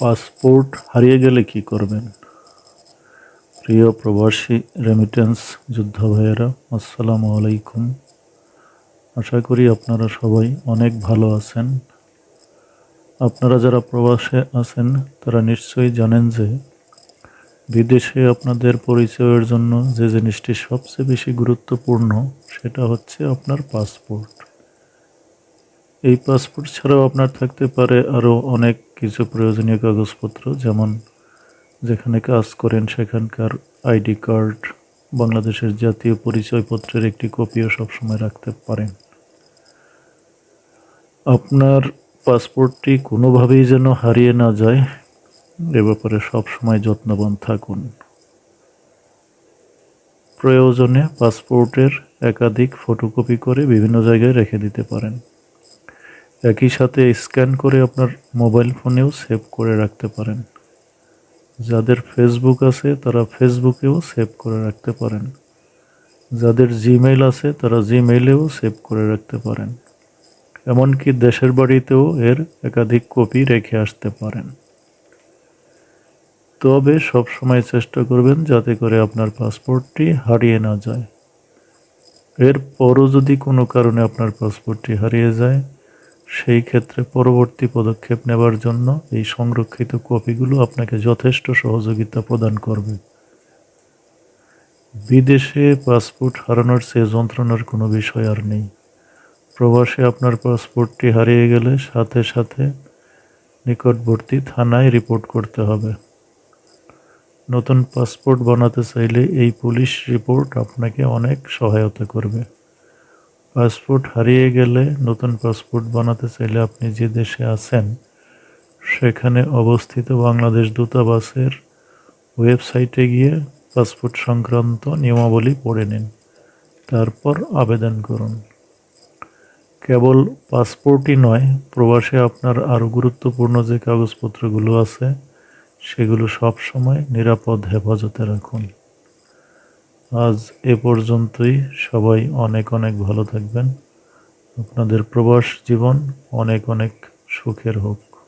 Passport হারিয়ে গেলে কি করবেন? প্রিয় প্রবাসী রেমিটেন্স যোদ্ধা ভাইয়েরা, আসসালামু আলাইকুম। আশা করি আপনারা সবাই অনেক ভালো আছেন। আপনারা যারা প্রবাসে আছেন, তারা নিশ্চয়ই জানেন যে বিদেশে আপনাদের পরিচয়ের জন্য যে জিনিসটি সবচেয়ে বেশি গুরুত্বপূর্ণ, সেটা হচ্ছে আপনার পাসপোর্ট। এই পাসপোর্ট ছাড়াও আপনার থাকতে পারে আরও অনেক কিছু প্রয়োজনীয় কাগজপত্র, যেমন যেখানে কাজ করেন সেখানকার আইডি কার্ড, বাংলাদেশের জাতীয় পরিচয়পত্রের একটি কপিও সবসময় রাখতে পারেন। আপনার পাসপোর্টটি কোনোভাবেই যেন হারিয়ে না যায়, এ ব্যাপারে সবসময় যত্নবান থাকুন। প্রয়োজনে পাসপোর্টের একাধিক ফটোকপি করে বিভিন্ন জায়গায় রেখে দিতে পারেন। একই সাথে স্ক্যান করে আপনার মোবাইল ফোনেও সেভ করে রাখতে পারেন। যাদের ফেসবুক আছে, তারা ফেসবুকেও সেভ করে রাখতে পারেন। যাদের জিমেইল আছে, তারা জিমেইলেও সেভ করে রাখতে পারেন। এমনকি দেশের বাড়িতেও এর একাধিক কপি রেখে আসতে পারেন। তবে সব সময় চেষ্টা করবেন যাতে করে আপনার পাসপোর্টটি হারিয়ে না যায়। এরপরও যদি কোনো কারণে আপনার পাসপোর্টটি হারিয়ে যায় সেই ক্ষেত্রে পরবর্তী পদক্ষেপ নেবার জন্য এই সংরক্ষিত কপিগুলো আপনাকে যথেষ্ট সহযোগিতা প্রদান করবে। বিদেশে পাসপোর্ট হারানোর চেয়ে যন্ত্রণার কোনো বিষয় আর নেই। প্রবাসে আপনার পাসপোর্টটি হারিয়ে গেলে সাথে সাথে নিকটবর্তী থানায় রিপোর্ট করতে হবে। নতুন পাসপোর্ট বানাতে চাইলে এই পুলিশ রিপোর্ট আপনাকে অনেক সহায়তা করবে। পাসপোর্ট হারিয়ে গেলে নতুন পাসপোর্ট বানাতে চাইলে আপনি যে দেশে আছেন, সেখানে অবস্থিত বাংলাদেশ দূতাবাসের ওয়েবসাইটে গিয়ে পাসপোর্ট সংক্রান্ত নিয়মাবলী পড়ে নিন। তারপর আবেদন করুন। কেবল পাসপোর্টই নয়, প্রবাসে আপনার আরও গুরুত্বপূর্ণ যে কাগজপত্রগুলো আছে, সেগুলো সব সময় নিরাপদ হেফাজতে রাখুন। আজ এ পর্যন্তই। সবাই অনেক অনেক ভালো থাকবেন। আপনাদের প্রবাস জীবন অনেক অনেক সুখের হোক।